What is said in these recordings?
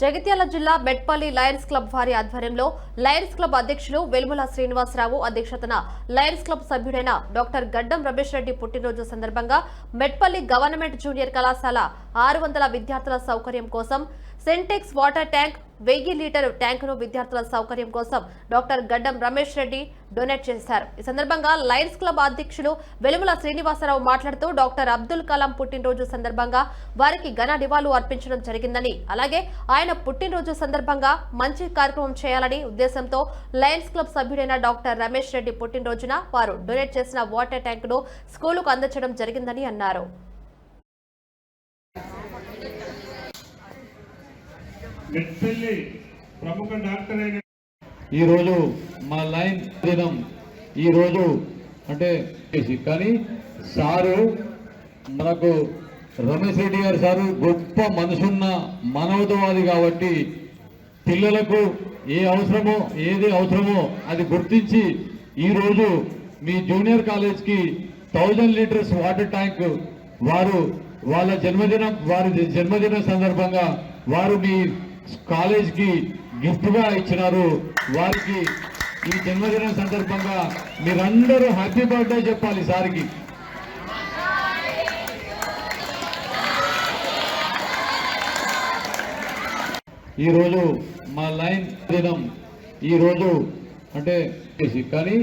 జగిత్యాల జిల్లా బెట్పల్లి Lions club వారి ఆధ్వర్యంలో లయన్స్ క్లబ్ అధ్యక్షులు వెల్ముల శ్రీనివాసరావు అధ్యక్షతన లయన్స్ క్లబ్ సభ్యుడైన డాక్టర్ గడ్డం రమేష్ రెడ్డి పుట్టినరోజు సందర్భంగా మెట్పల్లి గవర్నమెంట్ జూనియర్ కళాశాల ఆరు వందల విద్యార్థుల సౌకర్యం కోసం సెంటెక్స్ వాటర్ ట్యాంక్ వెయ్యి లీటర్ ట్యాంకును విద్యార్థుల సౌకర్యం కోసం డాక్టర్ గడ్డం రమేష్ రెడ్డి డొనేట్ చేశారు. ఈ సందర్భంగా లయన్స్ క్లబ్ అధ్యక్షులు వెలుముల శ్రీనివాసరావు మాట్లాడుతూ డాక్టర్ అబ్దుల్ కలాం పుట్టినరోజు సందర్భంగా వారికి ఘన నివాళులు అర్పించడం జరిగిందని అలాగే ఆయన పుట్టినరోజు సందర్భంగా మంచి కార్యక్రమం చేయాలని ఉద్దేశంతో లయన్స్ క్లబ్ సభ్యుడైన డాక్టర్ రమేష్ రెడ్డి పుట్టినరోజున వారు డొనేట్ చేసిన వాటర్ ట్యాంకును స్కూలుకు అందించడం జరిగిందని అన్నారు. మెట్పల్లి ప్రముఖ డాక్టర్ అయిన ఈరోజు మా లైన్ దినం. ఈరోజు అంటే కానీ సారు మనకు రమేష్ రెడ్డి గారు సారు గొప్ప మనసున్న మానవతవాది కాబట్టి పిల్లలకు ఏ అవసరమో ఏది అవసరమో అది గుర్తించి ఈరోజు మీ జూనియర్ కాలేజ్కి థౌజండ్ లీటర్స్ వాటర్ ట్యాంక్ వారు వాళ్ళ జన్మదినం వారి జన్మదిన సందర్భంగా వారు మీ కాలేజ్కి గిఫ్ట్గా ఇచ్చినారు. వారికి ఈ జన్మదినం సందర్భంగా మీరందరూ హ్యాపీ బర్త్డే చెప్పాలి సార్కి. ఈరోజు మా లైన్ దినం. ఈరోజు అంటే కానీ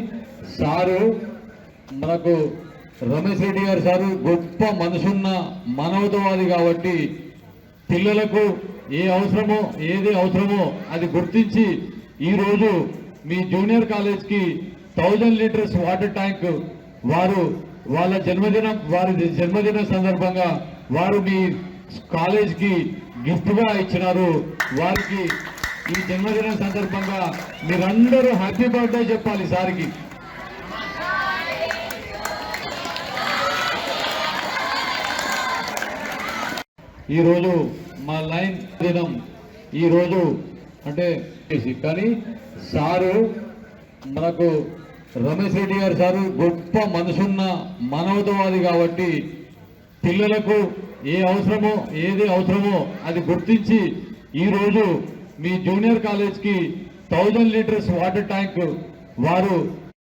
సారు మనకు రమేష్ రెడ్డి గారు సారు గొప్ప మనసున్న మానవతవాది కాబట్టి పిల్లలకు ఏ అవసరమో ఏది అవసరమో అది గుర్తించి ఈరోజు మీ జూనియర్ కాలేజ్కి థౌజండ్ లీటర్స్ వాటర్ ట్యాంక్ వారు వాళ్ళ జన్మదినం వారి జన్మదిన సందర్భంగా వారు మీ కాలేజ్కి గిఫ్ట్గా ఇచ్చినారు. వారికి ఈ జన్మదినం సందర్భంగా మీరందరూ హ్యాపీ బర్త్డే చెప్పాలి సార్కి. ఈరోజు మా లైన్ దినం ఈరోజు అంటే కానీ సారు మనకు రమేష్ రెడ్డి గారు సారు గొప్ప మనసున్న మానవతవాది కాబట్టి పిల్లలకు ఏ అవసరమో ఏది అవసరమో అది గుర్తించి ఈరోజు మీ జూనియర్ కాలేజ్కి థౌజండ్ లీటర్స్ వాటర్ ట్యాంక్ వారు